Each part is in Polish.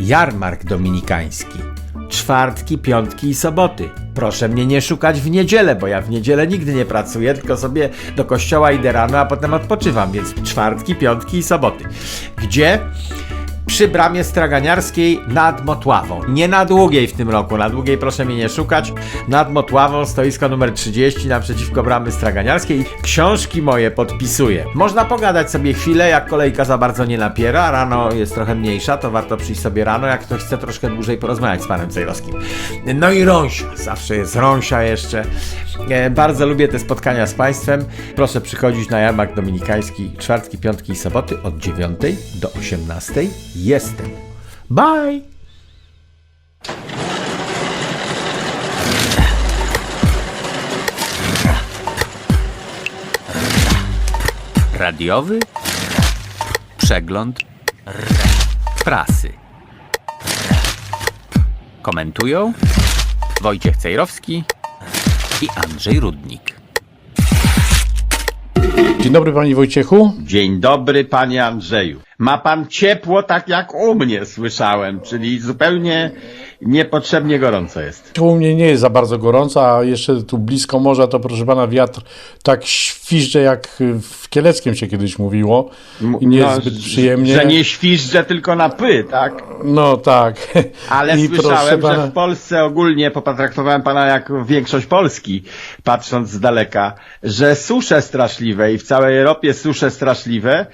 jarmark dominikański. Czwartki, piątki i soboty. Proszę mnie nie szukać w niedzielę, bo ja w niedzielę nigdy nie pracuję, tylko sobie do kościoła idę rano, a potem odpoczywam, więc czwartki, piątki i soboty. Gdzie? Przy bramie straganiarskiej nad Motławą. Nie na długiej w tym roku, na długiej proszę mnie nie szukać. Nad Motławą, stoisko numer 30 naprzeciwko bramy straganiarskiej. Książki moje podpisuję. Można pogadać sobie chwilę, jak kolejka za bardzo nie napiera, rano jest trochę mniejsza, to warto przyjść sobie rano, jak ktoś chce troszkę dłużej porozmawiać z panem Cejrowskim. No i Rąsia, zawsze jest Rąsia jeszcze. E, bardzo lubię te spotkania z państwem. Proszę przychodzić na jarmark dominikański czwartki, piątki i soboty od 9 do 18. Jestem. Bye! Radiowy przegląd prasy. Komentują Wojciech Cejrowski i Andrzej Rudnik. Dzień dobry Panie Wojciechu. Dzień dobry, panie Andrzeju. Ma pan ciepło tak jak u mnie słyszałem, czyli zupełnie niepotrzebnie gorąco jest. U mnie nie jest za bardzo gorąco, a jeszcze tu blisko morza to proszę Pana wiatr tak świżdże jak w Kieleckiem się kiedyś mówiło i nie jest No, zbyt przyjemnie. Że nie świżdżę tylko na py, tak? No tak. Ale I słyszałem, pana- że w Polsce ogólnie potraktowałem pana jak większość Polski, patrząc z daleka, że susze straszliwe i w całej Europie susze straszliwe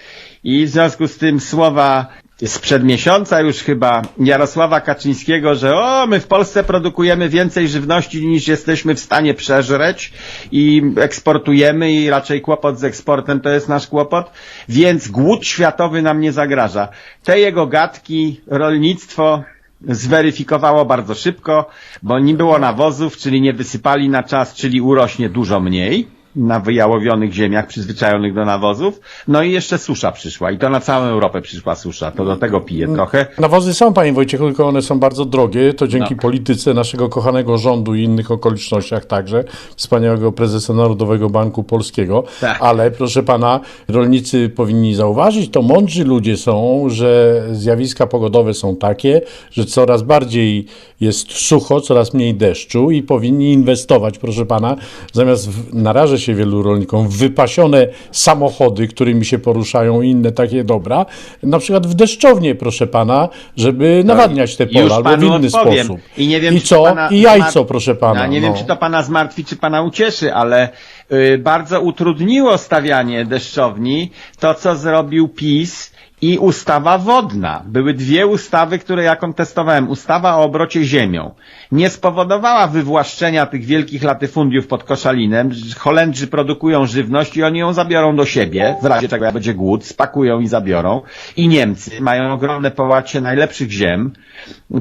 i w związku z tym słowa sprzed miesiąca już chyba Jarosława Kaczyńskiego, że o, my w Polsce produkujemy więcej żywności niż jesteśmy w stanie przeżreć i eksportujemy i raczej kłopot z eksportem to jest nasz kłopot, więc głód światowy nam nie zagraża. Te jego gadki, rolnictwo, zweryfikowało bardzo szybko, bo nie było nawozów, czyli nie wysypali na czas, czyli urośnie dużo mniej na wyjałowionych ziemiach przyzwyczajonych do nawozów. No i jeszcze susza przyszła i to na całą Europę przyszła susza. To do tego piję trochę. Nawozy są, Panie Wojciechu, tylko one są bardzo drogie. To dzięki No. polityce naszego kochanego rządu i innych okolicznościach także, wspaniałego prezesa Narodowego Banku Polskiego. Tak. Ale proszę Pana, rolnicy powinni zauważyć, to mądrzy ludzie są, że zjawiska pogodowe są takie, że coraz bardziej jest sucho, coraz mniej deszczu i powinni inwestować, proszę Pana, zamiast w, narażę się wielu rolnikom wypasione samochody, którymi się poruszają i inne takie dobra, na przykład w deszczownie, proszę Pana, żeby nawadniać te pola albo w inny odpowiem. sposób. I nie wiem, I co? pana I jajco, proszę Pana. Ja nie wiem, no. czy to pana zmartwi, czy pana ucieszy, ale y, bardzo utrudniło stawianie deszczowni to, co zrobił PiS i ustawa wodna. Były dwie ustawy, które ja kontestowałem. Ustawa o obrocie ziemią. Nie spowodowała wywłaszczenia tych wielkich latyfundiów pod Koszalinem. Holendrzy produkują żywność i oni ją zabiorą do siebie, w razie czego będzie głód, spakują i zabiorą. I Niemcy mają ogromne połacie najlepszych ziem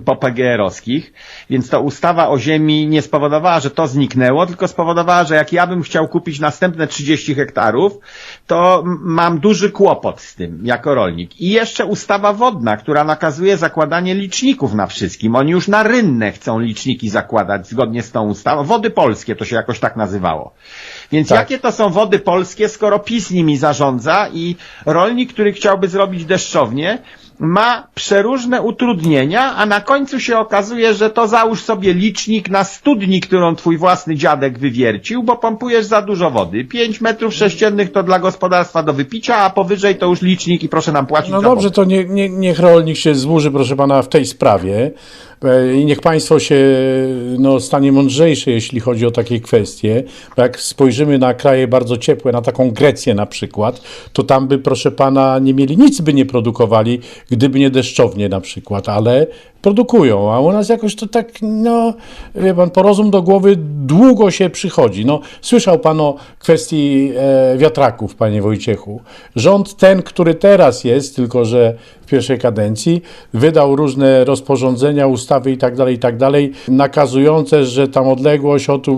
po PGR-owskich, więc to ustawa o ziemi nie spowodowała, że to zniknęło, tylko spowodowała, że jak ja bym chciał kupić następne 30 hektarów, to mam duży kłopot z tym jako rolnik. I jeszcze ustawa wodna, która nakazuje zakładanie liczników na wszystkim. Oni już na rynne chcą liczniki zakładać zgodnie z tą ustawą. Wody polskie to się jakoś tak nazywało. Więc Tak. jakie to są wody polskie, skoro PiS nimi zarządza i rolnik, który chciałby zrobić deszczownię, ma przeróżne utrudnienia, a na końcu się okazuje, że to załóż sobie licznik na studni, którą twój własny dziadek wywiercił, bo pompujesz za dużo wody. 5 metrów sześciennych to dla gospodarstwa do wypicia, a powyżej to już licznik i proszę nam płacić No dobrze, to nie, nie, niech rolnik się zburzy, proszę pana, w tej sprawie e, i niech państwo się no, stanie mądrzejsze, jeśli chodzi o takie kwestie. Bo jak spojrzymy na kraje bardzo ciepłe, na taką Grecję na przykład, to tam by, proszę pana, nie mieli, nic by nie produkowali, gdyby nie deszczownie na przykład, ale produkują, a u nas jakoś to tak, no, wie pan, po rozum do głowy długo się przychodzi. No, słyszał pan o kwestii e, wiatraków, panie Wojciechu. Rząd ten, który teraz jest, tylko że w pierwszej kadencji, wydał różne rozporządzenia, ustawy i tak dalej, i tak dalej, nakazujące, że tam odległość od y,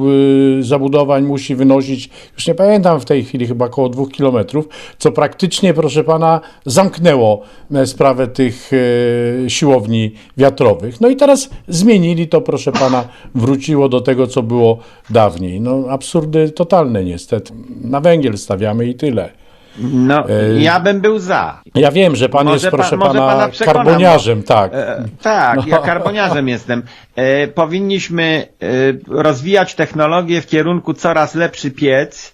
zabudowań musi wynosić, już nie pamiętam w tej chwili, chyba około dwóch kilometrów, co praktycznie, proszę pana, zamknęło e, sprawę tych e, siłowni wiatrowych. No i teraz zmienili to, proszę pana, wróciło do tego, co było dawniej. No absurdy totalne niestety. Na węgiel stawiamy i tyle. No, E, ja bym był za. Ja wiem, że pan Może jest, pa- proszę może pana, pana karboniarzem, tak. E, tak, No. ja karboniarzem jestem. E, powinniśmy e, rozwijać technologię w kierunku coraz lepszy piec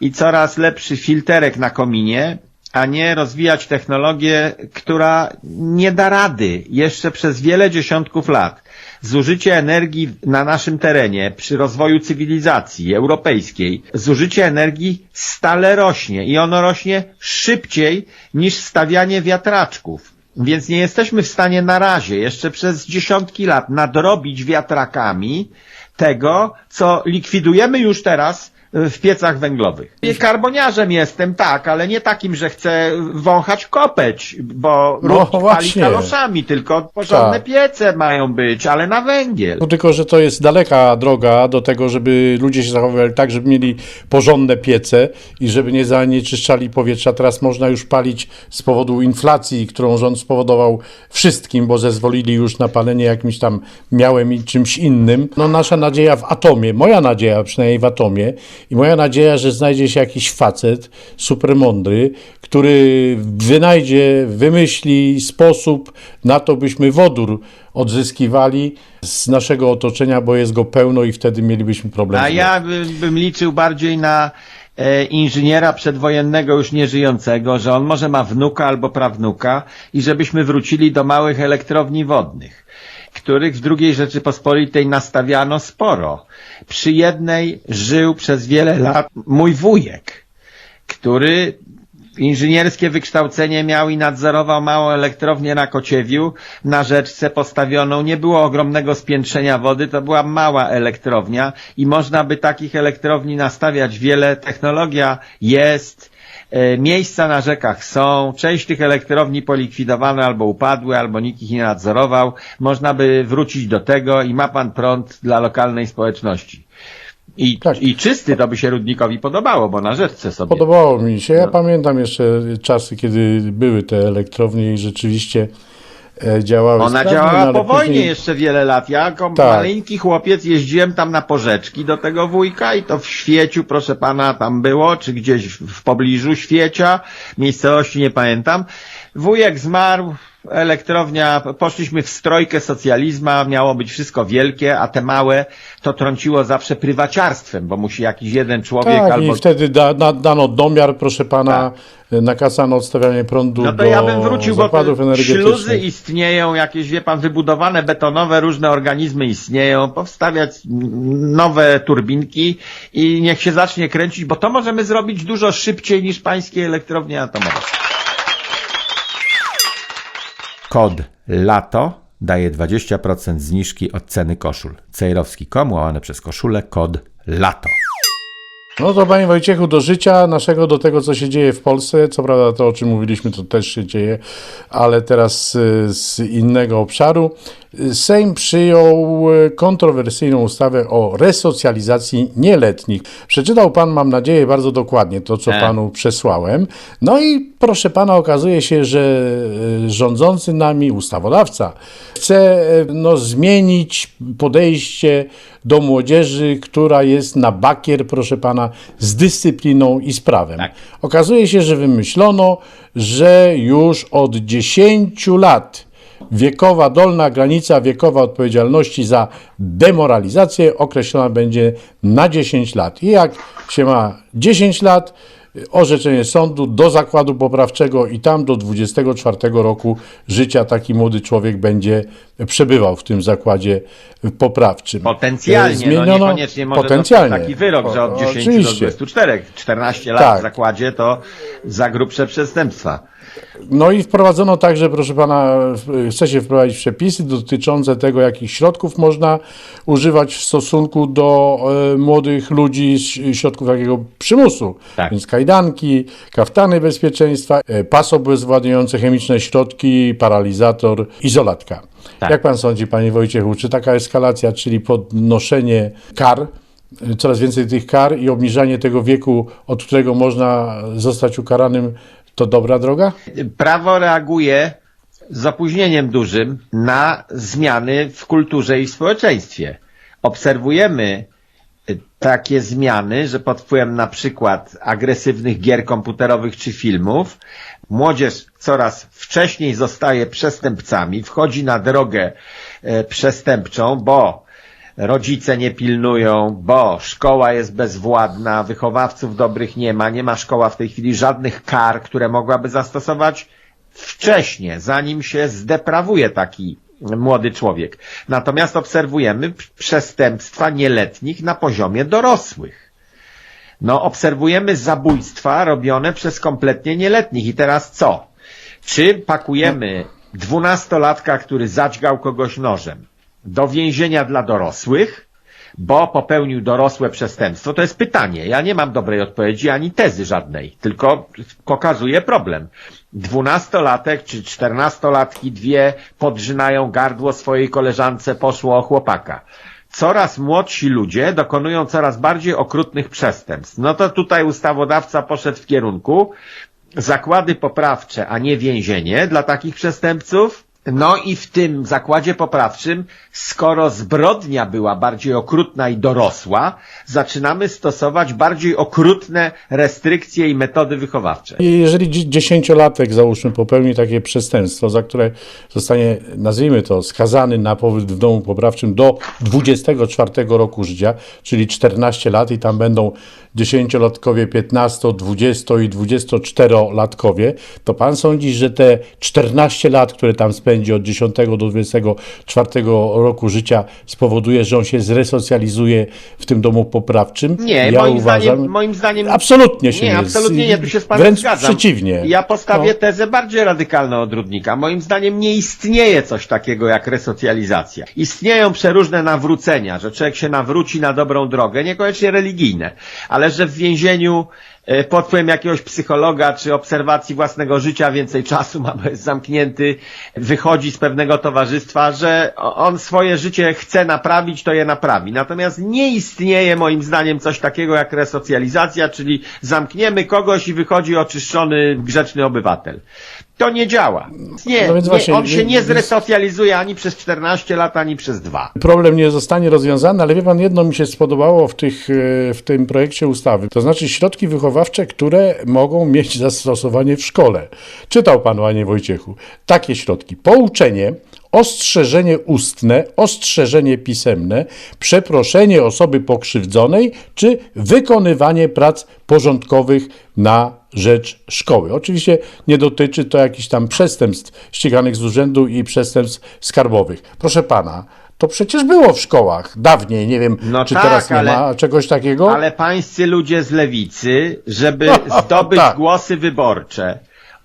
i coraz lepszy filterek na kominie, a nie rozwijać technologię, która nie da rady jeszcze przez wiele dziesiątków lat. Zużycie energii na naszym terenie przy rozwoju cywilizacji europejskiej, zużycie energii stale rośnie i ono rośnie szybciej niż stawianie wiatraczków. Więc nie jesteśmy w stanie na razie, jeszcze przez dziesiątki lat, nadrobić wiatrakami tego, co likwidujemy już teraz w piecach węglowych. Karboniarzem jestem, tak, ale nie takim, że chcę wąchać kopeć, bo No, pali kaloszami, tylko porządne Tak. piece mają być, ale na węgiel. No tylko, że to jest daleka droga do tego, żeby ludzie się zachowywali tak, żeby mieli porządne piece i żeby nie zanieczyszczali powietrza. Teraz można już palić z powodu inflacji, którą rząd spowodował wszystkim, bo zezwolili już na palenie jakimś tam miałem i czymś innym. No nasza nadzieja w atomie, moja nadzieja przynajmniej w atomie i moja nadzieja, że znajdzie się jakiś facet super mądry, który wynajdzie, wymyśli sposób na to, byśmy wodór odzyskiwali z naszego otoczenia, bo jest go pełno i wtedy mielibyśmy problem. A ja bym, bym liczył bardziej na e, inżyniera przedwojennego już nieżyjącego, że on może ma wnuka albo prawnuka i żebyśmy wrócili do małych elektrowni wodnych, których w II Rzeczypospolitej nastawiano sporo. Przy jednej żył przez wiele lat mój wujek, który inżynierskie wykształcenie miał i nadzorował małą elektrownię na Kociewiu na rzeczce postawioną. Nie było ogromnego spiętrzenia wody, to była mała elektrownia i można by takich elektrowni nastawiać wiele. Technologia jest, miejsca na rzekach są, część tych elektrowni polikwidowano albo upadły, albo nikt ich nie nadzorował. Można by wrócić do tego i ma pan prąd dla lokalnej społeczności. I, Tak. I czysty to by się Rudnikowi podobało, bo na rzeczce sobie. Podobało mi się. Ja No. pamiętam jeszcze czasy, kiedy były te elektrownie i rzeczywiście e, działały Ona sprawnie, działała no, po wojnie później- jeszcze wiele lat. Ja jako Tak. maleńki chłopiec jeździłem tam na porzeczki do tego wujka i to w Świeciu, proszę pana, tam było, czy gdzieś w pobliżu Świecia, miejscowości nie pamiętam. Wujek zmarł, elektrownia, poszliśmy w strojkę socjalizma, miało być wszystko wielkie, a te małe to trąciło zawsze prywaciarstwem, bo musi jakiś jeden człowiek Tak, albo i wtedy da, na, dano domiar, proszę pana, nakazano odstawianie prądu Tak. No to do ja bym wrócił, bo śluzy istnieją, jakieś, wie pan, wybudowane betonowe, różne organizmy istnieją, powstawiać nowe turbinki i niech się zacznie kręcić, bo to możemy zrobić dużo szybciej niż pańskie elektrownie atomowe. Kod LATO daje 20% zniżki od ceny koszul. Cejrowski.com łamane przez koszulę kod LATO. No to panie Wojciechu, do życia naszego, do tego, co się dzieje w Polsce. Co prawda to, o czym mówiliśmy, to też się dzieje, ale teraz y, z innego obszaru. Sejm przyjął y, kontrowersyjną ustawę o resocjalizacji nieletnich. Przeczytał pan, mam nadzieję, bardzo dokładnie to, co E. panu przesłałem. No i proszę pana, okazuje się, że y, rządzący nami ustawodawca chce no, zmienić podejście do młodzieży, która jest na bakier, proszę pana, z dyscypliną i z prawem. Tak. Okazuje się, że wymyślono, że już od 10 lat wiekowa, dolna granica wiekowa odpowiedzialności za demoralizację określona będzie na 10 lat. I jak się ma 10 lat, orzeczenie sądu do zakładu poprawczego i tam do 24 roku życia taki młody człowiek będzie przebywał w tym zakładzie poprawczym. Potencjalnie, no Zmieniono- niekoniecznie może potencjalnie. taki wyrok, że od O, 10 do oczywiście. 24, 14 lat Tak. w zakładzie to za grubsze przestępstwa. No i wprowadzono także, proszę pana, chce się wprowadzić przepisy dotyczące tego, jakich środków można używać w stosunku do e, młodych ludzi, środków takiego przymusu. Tak. Więc kajdanki, kaftany bezpieczeństwa, e, pas obezwładniający chemiczne środki, paralizator, izolatka. Tak. Jak pan sądzi, panie Wojciechu, czy taka eskalacja, czyli podnoszenie kar, e, coraz więcej tych kar i obniżanie tego wieku, od którego można zostać ukaranym, to dobra droga? Prawo reaguje z opóźnieniem dużym na zmiany w kulturze i w społeczeństwie. Obserwujemy y, takie zmiany, że pod wpływem na przykład agresywnych gier komputerowych czy filmów, młodzież coraz wcześniej zostaje przestępcami, wchodzi na drogę e, przestępczą, bo rodzice nie pilnują, bo szkoła jest bezwładna, wychowawców dobrych nie ma, nie ma szkoła w tej chwili żadnych kar, które mogłaby zastosować wcześniej, zanim się zdeprawuje taki młody człowiek. Natomiast obserwujemy przestępstwa nieletnich na poziomie dorosłych. No, obserwujemy zabójstwa robione przez kompletnie nieletnich. I teraz co? Czy pakujemy dwunastolatka, który zadźgał kogoś nożem, do więzienia dla dorosłych, bo popełnił dorosłe przestępstwo? To jest pytanie. Ja nie mam dobrej odpowiedzi ani tezy żadnej, tylko pokazuję problem. Dwunastolatek czy czternastolatki dwie podrzynają gardło swojej koleżance, poszło o chłopaka. Coraz młodsi ludzie dokonują coraz bardziej okrutnych przestępstw. No to tutaj ustawodawca poszedł w kierunku zakłady poprawcze, a nie więzienie dla takich przestępców. No i w tym zakładzie poprawczym, skoro zbrodnia była bardziej okrutna i dorosła, zaczynamy stosować bardziej okrutne restrykcje i metody wychowawcze. Jeżeli dzie- dziesięciolatek, załóżmy, popełni takie przestępstwo, za które zostanie, nazwijmy to, skazany na pobyt w domu poprawczym do 24 roku życia, czyli 14 lat i tam będą dziesięciolatkowie, 15, 20 i 24-latkowie, to pan sądzi, że te 14 lat, które tam spędzi od 10 do 24 roku życia spowoduje, że on się zresocjalizuje w tym domu poprawczym? Nie, ja moim, uważam, zdaniem, moim zdaniem Absolutnie się nie. nie. absolutnie nie, tu się z panem Wręcz zgadzam. przeciwnie. Ja postawię No. tezę bardziej radykalną od Rudnika. Moim zdaniem nie istnieje coś takiego jak resocjalizacja. Istnieją przeróżne nawrócenia, że człowiek się nawróci na dobrą drogę, niekoniecznie religijne, ale że w więzieniu pod wpływem jakiegoś psychologa czy obserwacji własnego życia więcej czasu ma, bo jest zamknięty, wychodzi z pewnego towarzystwa, że on swoje życie chce naprawić, to je naprawi. Natomiast nie istnieje moim zdaniem coś takiego jak resocjalizacja, czyli zamkniemy kogoś i wychodzi oczyszczony, grzeczny obywatel. To nie działa. Nie, No więc nie właśnie, on się więc- nie zresocjalizuje ani przez 14 lat, ani przez dwa. problem nie zostanie rozwiązany, ale wie pan, jedno mi się spodobało w, tych, e, w tym projekcie ustawy, to znaczy środki wychowawcze, które mogą mieć zastosowanie w szkole. Czytał pan, panie Wojciechu, takie środki. Pouczenie, ostrzeżenie ustne, ostrzeżenie pisemne, przeproszenie osoby pokrzywdzonej, czy wykonywanie prac porządkowych na rzecz szkoły. Oczywiście nie dotyczy to jakichś tam przestępstw ściganych z urzędu i przestępstw skarbowych. Proszę pana, to przecież było w szkołach dawniej, nie wiem, No czy tak, teraz nie ale- ma czegoś takiego. Ale pańscy ludzie z lewicy, żeby No, zdobyć tak. głosy wyborcze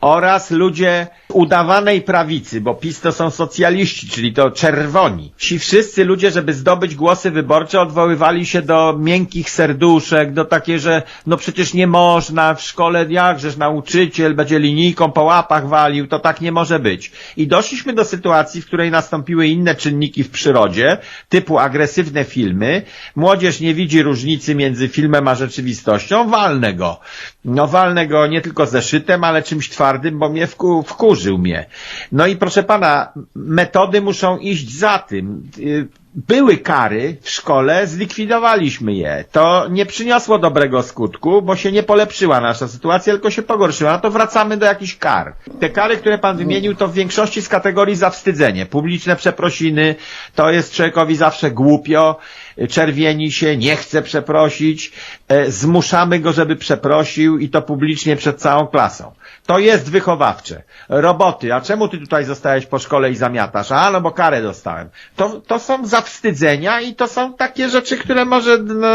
oraz ludzie udawanej prawicy, bo PiS to są socjaliści, czyli to czerwoni. Ci wszyscy ludzie, żeby zdobyć głosy wyborcze, odwoływali się do miękkich serduszek, do takie, że no przecież nie można w szkole, jakżeż nauczyciel będzie linijką po łapach walił, to tak nie może być. I doszliśmy do sytuacji, w której nastąpiły inne czynniki w przyrodzie, typu agresywne filmy, młodzież nie widzi różnicy między filmem a rzeczywistością, walnę go. No walnę go nie tylko zeszytem, ale czymś twardym, bo mnie wku, wkurzył mnie. No i proszę pana, metody muszą iść za tym. Były kary w szkole, zlikwidowaliśmy je. To nie przyniosło dobrego skutku, bo się nie polepszyła nasza sytuacja, tylko się pogorszyła. To wracamy do jakichś kar. Te kary, które pan wymienił, to w większości z kategorii zawstydzenie. Publiczne przeprosiny, to jest człowiekowi zawsze głupio, czerwieni się, nie chce przeprosić, e, zmuszamy go, żeby przeprosił i to publicznie przed całą klasą. To jest wychowawcze. Roboty, a czemu ty tutaj zostałeś po szkole i zamiatasz? A, no bo karę dostałem. To, to są zawstydzenia i to są takie rzeczy, które może no,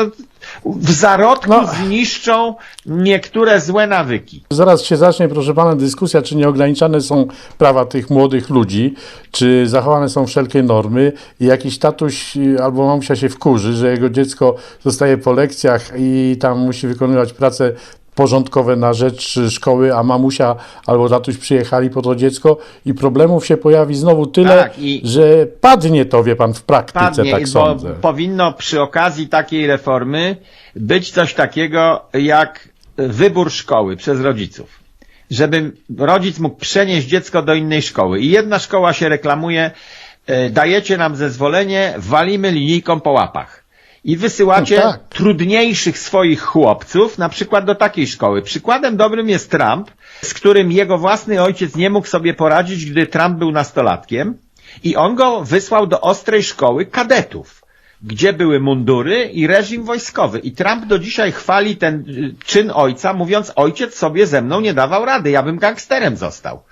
w zarodku No. zniszczą niektóre złe nawyki. Zaraz się zacznie, proszę pana, dyskusja, czy nieograniczane są prawa tych młodych ludzi, czy zachowane są wszelkie normy i jakiś tatuś y, albo mamusia się wkurzy, że jego dziecko zostaje po lekcjach i tam musi wykonywać prace porządkowe na rzecz szkoły, a mamusia albo tatuś przyjechali po to dziecko i problemów się pojawi znowu tyle, Tak, że padnie to, wie pan, w praktyce, Padnie, tak sądzę. powinno przy okazji takiej reformy być coś takiego jak wybór szkoły przez rodziców. Żeby rodzic mógł przenieść dziecko do innej szkoły. I jedna szkoła się reklamuje, e, dajecie nam zezwolenie, walimy linijką po łapach. I wysyłacie No tak. trudniejszych swoich chłopców, na przykład do takiej szkoły. Przykładem dobrym jest Trump, z którym jego własny ojciec nie mógł sobie poradzić, gdy Trump był nastolatkiem i on go wysłał do ostrej szkoły kadetów, gdzie były mundury i reżim wojskowy. I Trump do dzisiaj chwali ten y, czyn ojca, mówiąc, ojciec sobie ze mną nie dawał rady, ja bym gangsterem został.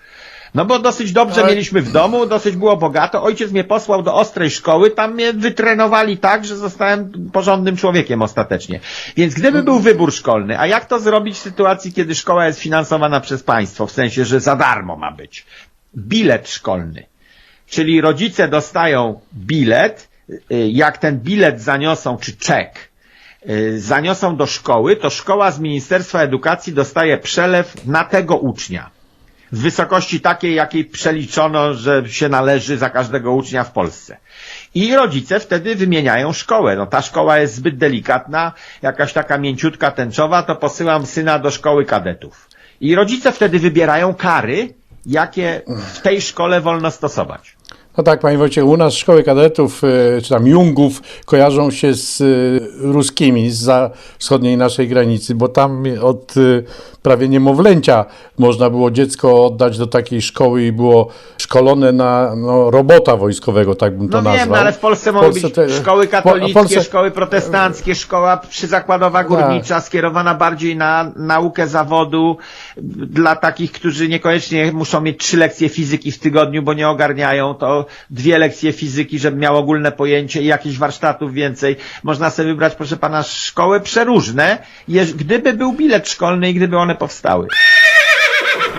No bo dosyć dobrze Ale- mieliśmy w domu, dosyć było bogato. Ojciec mnie posłał do ostrej szkoły, tam mnie wytrenowali tak, że zostałem porządnym człowiekiem ostatecznie. Więc gdyby był wybór szkolny, a jak to zrobić w sytuacji, kiedy szkoła jest finansowana przez państwo, w sensie, że za darmo ma być? Bilet szkolny. Czyli rodzice dostają bilet, y, jak ten bilet zaniosą, czy czek, y, zaniosą do szkoły, to szkoła z Ministerstwa Edukacji dostaje przelew na tego ucznia w wysokości takiej, jakiej przeliczono, że się należy za każdego ucznia w Polsce. I rodzice wtedy wymieniają szkołę. No ta szkoła jest zbyt delikatna, jakaś taka mięciutka, tęczowa, to posyłam syna do szkoły kadetów. I rodzice wtedy wybierają kary, jakie w tej szkole wolno stosować. No tak, panie Wojciech, u nas szkoły kadetów, e, czy tam jungów kojarzą się z e, ruskimi z wschodniej naszej granicy, bo tam od e, prawie niemowlęcia można było dziecko oddać do takiej szkoły i było szkolone na no, robota wojskowego, tak bym to No nazwał. wiem, no ale w Polsce mogą Polsce być te- szkoły katolickie, Polsce- szkoły protestanckie, szkoła przyzakładowa górnicza, skierowana bardziej na naukę zawodu dla takich, którzy niekoniecznie muszą mieć trzy lekcje fizyki w tygodniu, bo nie ogarniają, to dwie lekcje fizyki, żeby miał ogólne pojęcie i jakichś warsztatów więcej. Można sobie wybrać, proszę pana, szkoły przeróżne, gdyby był bilet szkolny i gdyby one powstały.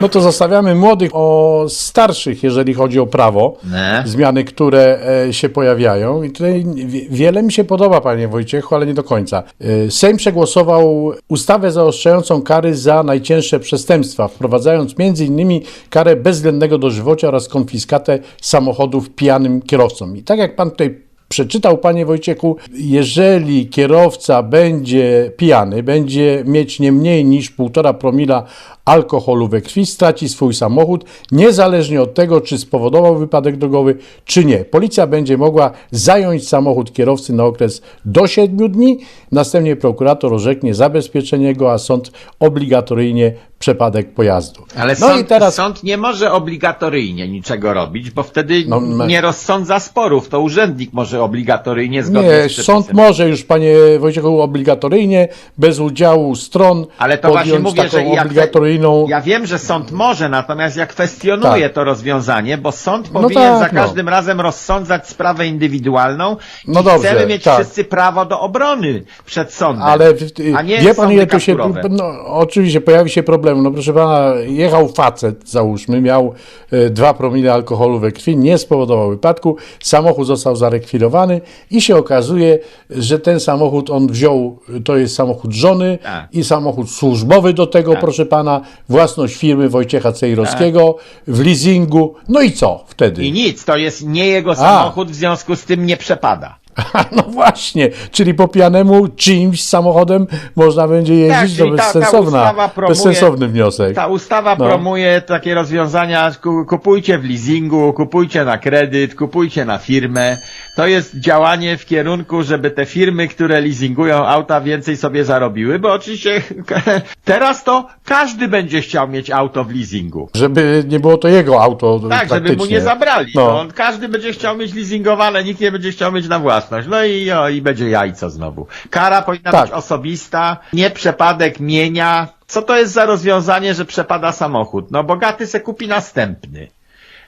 No to zostawiamy młodych o starszych, jeżeli chodzi o prawo. Zmiany, które e, się pojawiają. I tutaj wie- wiele mi się podoba, panie Wojciechu, ale nie do końca. E, Sejm przegłosował ustawę zaostrzającą kary za najcięższe przestępstwa, wprowadzając m.in. karę bezwzględnego dożywocia oraz konfiskatę samochodów pijanym kierowcom. I tak jak pan tutaj przeczytał, panie Wojciechu, jeżeli kierowca będzie pijany, będzie mieć nie mniej niż 1,5 promila alkoholu we krwi, straci swój samochód, niezależnie od tego, czy spowodował wypadek drogowy, czy nie. Policja będzie mogła zająć samochód kierowcy na okres do 7 dni, następnie prokurator orzeknie zabezpieczenie go, a sąd obligatoryjnie przepadek pojazdu. Ale no sąd, i teraz sąd nie może obligatoryjnie niczego robić, bo wtedy No, me- nie rozsądza sporów. To urzędnik może obligatoryjnie zgodnie Nie, z sąd przepisem. może już, panie Wojciechu, obligatoryjnie, bez udziału stron, Ale to właśnie mówię, że taką ja, obligatoryjną... ja wiem, że sąd może, natomiast ja kwestionuję Tak. to rozwiązanie, bo sąd No powinien tak, za no. każdym razem rozsądzać sprawę indywidualną No i dobrze, chcemy mieć tak. wszyscy prawo do obrony przed sądem. Ale a nie wie pan, ile to się. No, oczywiście pojawi się problem. No proszę pana, jechał facet, załóżmy, miał e, dwa promile alkoholu we krwi, nie spowodował wypadku, samochód został zarekwirowany i się okazuje, że ten samochód on wziął, to jest samochód żony Tak. i samochód służbowy do tego, Tak. proszę pana, własność firmy Wojciecha Cejrowskiego w leasingu. No i co wtedy? I nic, to jest nie jego samochód, w związku z tym nie przepada. No właśnie, czyli po pijanemu czyimś samochodem można będzie jeździć, Tak, to czyli ta- ta bezsensowna, ustawa promuje- bezsensowny wniosek. Ta ustawa No. promuje takie rozwiązania, ku- kupujcie w leasingu, kupujcie na kredyt, kupujcie na firmę. To jest działanie w kierunku, żeby te firmy, które leasingują auta więcej sobie zarobiły, bo oczywiście teraz to każdy będzie chciał mieć auto w leasingu. Żeby nie było to jego auto Tak, żeby mu praktycznie. nie zabrali. No. No. każdy będzie chciał mieć leasingowane, nikt nie będzie chciał mieć na własność. No i, o, i będzie jajco znowu. Kara powinna Tak. być osobista, nie przepadek mienia. Co to jest za rozwiązanie, że przepada samochód? No bogaty se kupi następny.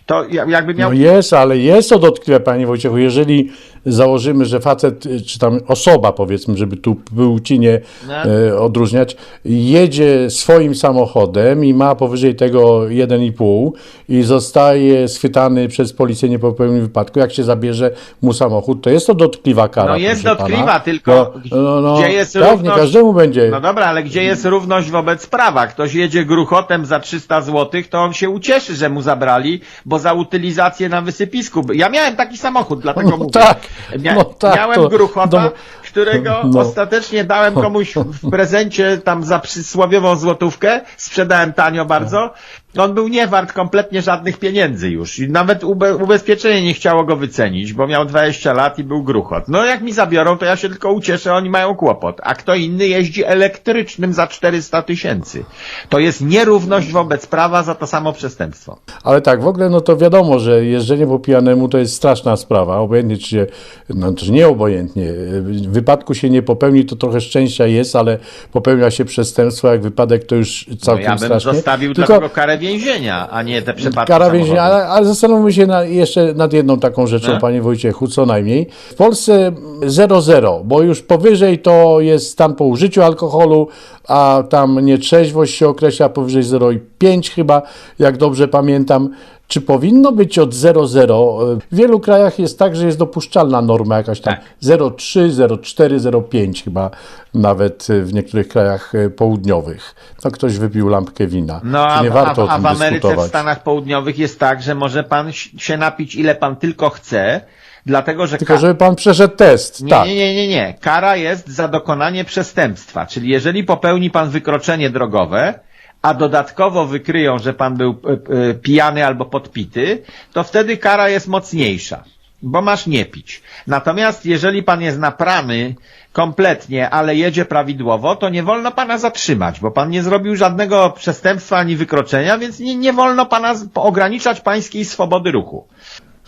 To ja- jakby miał... No jest, ale jest to dotkliwe, panie Wojciechu. Jeżeli założymy, że facet, y, czy tam osoba, powiedzmy, żeby tu płci No. e, odróżniać, jedzie swoim samochodem i ma powyżej tego 1,5 i zostaje schwytany przez policję nie popełnił wypadku, jak się zabierze mu samochód, to jest to dotkliwa kara. No jest dotkliwa, pana. tylko no, gdzie jest tak, nie równość- każdemu będzie. No dobra, ale gdzie jest równość wobec prawa? Ktoś jedzie gruchotem za 300 zł, to on się ucieszy, że mu zabrali, bo za utylizację na wysypisku. Ja miałem taki samochód, dlatego No mówię. tak, Mia- no tak, miałem gruchota, do- którego No. ostatecznie dałem komuś w prezencie tam za przysłowiową złotówkę, sprzedałem tanio bardzo. On był nie wart kompletnie żadnych pieniędzy już. I nawet ube ubezpieczenie nie chciało go wycenić, bo miał 20 lat i był gruchot. No jak mi zabiorą, to ja się tylko ucieszę, oni mają kłopot. A kto inny jeździ elektrycznym za 400 tysięcy. To jest nierówność wobec prawa za to samo przestępstwo. Ale tak, w ogóle no to wiadomo, że jeżdżenie po pijanemu to jest straszna sprawa. Obojętnie czy się, no czy nie obojętnie, w wypadku się nie popełni, to trochę szczęścia jest, ale popełnia się przestępstwo, jak wypadek to już No całkiem ja bym strasznie. zostawił Tylko karę więzienia, a nie te przypadki kara więzienia, ale, ale zastanówmy się na, jeszcze nad jedną taką rzeczą, No. panie Wojciechu, co najmniej. W Polsce 0,0, bo już powyżej to jest stan po użyciu alkoholu, a tam nietrzeźwość się określa powyżej 0,5 chyba, jak dobrze pamiętam. Czy powinno być od 0,0? W wielu krajach jest tak, że jest dopuszczalna norma jakaś tam Tak. 0,3, 0,4, 0,5 chyba nawet w niektórych krajach e, południowych. No ktoś wypił lampkę wina. No, a, nie warto a, a tym w Ameryce, dyskutować? w Stanach Południowych jest tak, że może pan się napić ile pan tylko chce, dlatego że Tylko żeby pan przeszedł test, Nie, tak. nie, nie, nie, nie. Kara jest za dokonanie przestępstwa. Czyli jeżeli popełni pan wykroczenie drogowe, a dodatkowo wykryją, że pan był e, e, pijany albo podpity, to wtedy kara jest mocniejsza. Bo masz nie pić. Natomiast jeżeli pan jest naprany kompletnie, ale jedzie prawidłowo, to nie wolno pana zatrzymać, bo pan nie zrobił żadnego przestępstwa ani wykroczenia, więc nie, nie wolno pana ograniczać pańskiej swobody ruchu.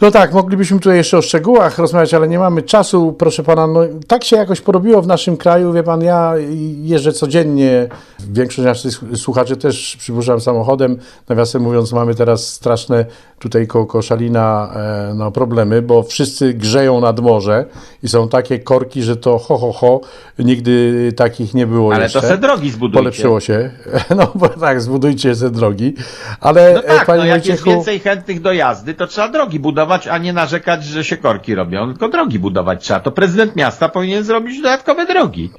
No tak, moglibyśmy tutaj jeszcze o szczegółach rozmawiać, ale nie mamy czasu, proszę pana. No, tak się jakoś porobiło w naszym kraju. Wie pan, ja jeżdżę codziennie. Większość naszych słuchaczy też przypuszczam samochodem. Nawiasem mówiąc, mamy teraz straszne tutaj koło Koszalina e, no, problemy, bo wszyscy grzeją nad morze i są takie korki, że to ho, ho, ho. Nigdy takich nie było Ale jeszcze. to se drogi zbudujcie. Polepszyło się. No bo tak, zbudujcie se drogi. Ale No e, tak, panie no jak jest Wojciechu, więcej chętnych do jazdy, to trzeba drogi budować, a nie narzekać, że się korki robią, tylko drogi budować trzeba. To prezydent miasta powinien zrobić dodatkowe drogi.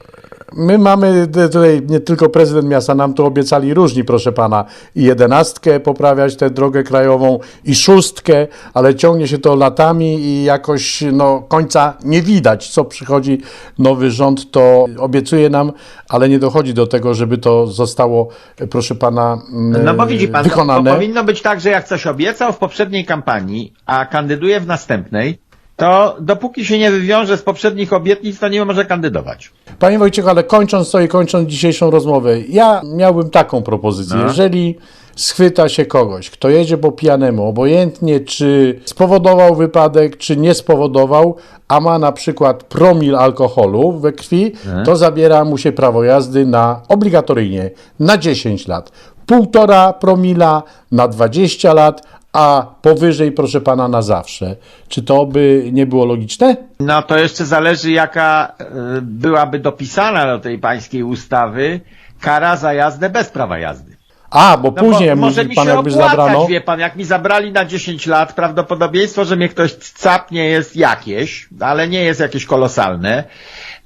My mamy t- tutaj nie tylko prezydent miasta, nam tu obiecali różni, proszę pana, i jedenastkę poprawiać tę drogę krajową, i szóstkę, ale ciągnie się to latami i jakoś no, końca nie widać. Co przychodzi nowy rząd, to obiecuje nam, ale nie dochodzi do tego, żeby to zostało, e, proszę pana, mm, No bo widzi pan, to, to wykonane. powinno być tak, że jak coś obiecał w poprzedniej kampanii, a kandyduje w następnej, to dopóki się nie wywiąże z poprzednich obietnic, to nie może kandydować. Panie Wojciechu, ale kończąc to i kończąc dzisiejszą rozmowę, ja miałbym taką propozycję. No. Jeżeli schwyta się kogoś, kto jedzie po pijanemu, obojętnie czy spowodował wypadek, czy nie spowodował, a ma na przykład promil alkoholu we krwi, to zabiera mu się prawo jazdy na obligatoryjnie na 10 lat. Półtora promila na 20 lat, a powyżej, proszę pana, na zawsze. Czy to by nie było logiczne? No to jeszcze zależy, jaka e, byłaby dopisana do tej pańskiej ustawy kara za jazdę bez prawa jazdy. A, bo No później bo może mówi mi pan, się jakby opłacać, zabrano. wie pan, jak mi zabrali na 10 lat, prawdopodobieństwo, że mnie ktoś capnie jest jakieś, ale nie jest jakieś kolosalne.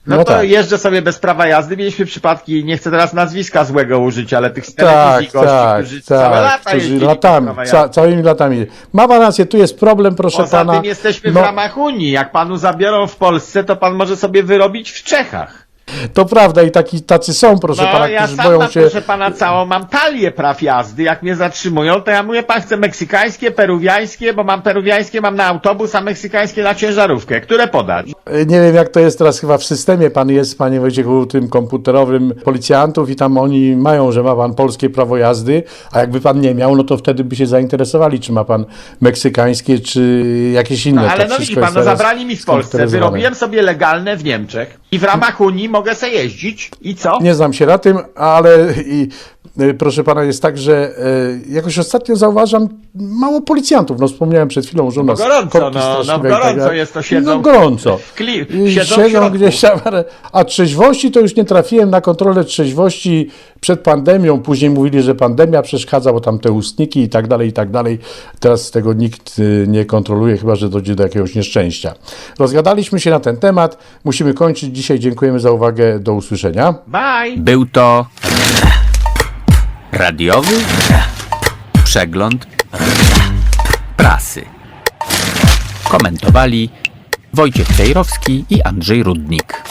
No, No to tak. jeżdżę sobie bez prawa jazdy. Mieliśmy przypadki, nie chcę teraz nazwiska złego użyć, ale tych z Tak, telewizji gości, tak, którzy całe tak, lata którzy latami, ca, całymi latami. Ma pan rację, tu jest problem, proszę Poza pana. tym jesteśmy w no, ramach Unii. Jak panu zabiorą w Polsce, to pan może sobie wyrobić w Czechach. To prawda i taki, tacy są, proszę No, pana, ja którzy sam boją mam, się. proszę pana, całą mam talię praw jazdy. Jak mnie zatrzymują, to ja mówię, pan chce meksykańskie, peruwiańskie, bo mam peruwiańskie, mam na autobus, a meksykańskie na ciężarówkę. Które podać? Nie wiem, jak to jest teraz chyba w systemie. Pan jest, panie Wojciechu, tym komputerowym policjantów i tam oni mają, że ma pan polskie prawo jazdy, a jakby pan nie miał, no to wtedy by się zainteresowali, czy ma pan meksykańskie, czy jakieś inne. No, ale no widzi pan, no zabrali mi w Polsce, wyrobiłem sobie legalne w Niemczech i w ramach Unii mogę se jeździć i co? Nie znam się na tym, ale i, proszę pana, jest tak, że y, jakoś ostatnio zauważam mało policjantów. No wspomniałem przed chwilą, że u nas gorąco, korki no, no, tak gorąco dalej. jest, to siedzą No gorąco. kli- siedzą gdzieś tam, a trzeźwości to już nie trafiłem na kontrolę trzeźwości przed pandemią. Później mówili, że pandemia przeszkadza, bo tam te ustniki i tak dalej, i tak dalej. Teraz tego nikt y, nie kontroluje, chyba że dojdzie do jakiegoś nieszczęścia. Rozgadaliśmy się na ten temat. Musimy kończyć. Dzisiaj dziękujemy za uwagę. Do usłyszenia. Bye! Był to Radiowy. Przegląd prasy. Komentowali Wojciech Cejrowski i Andrzej Rudnik.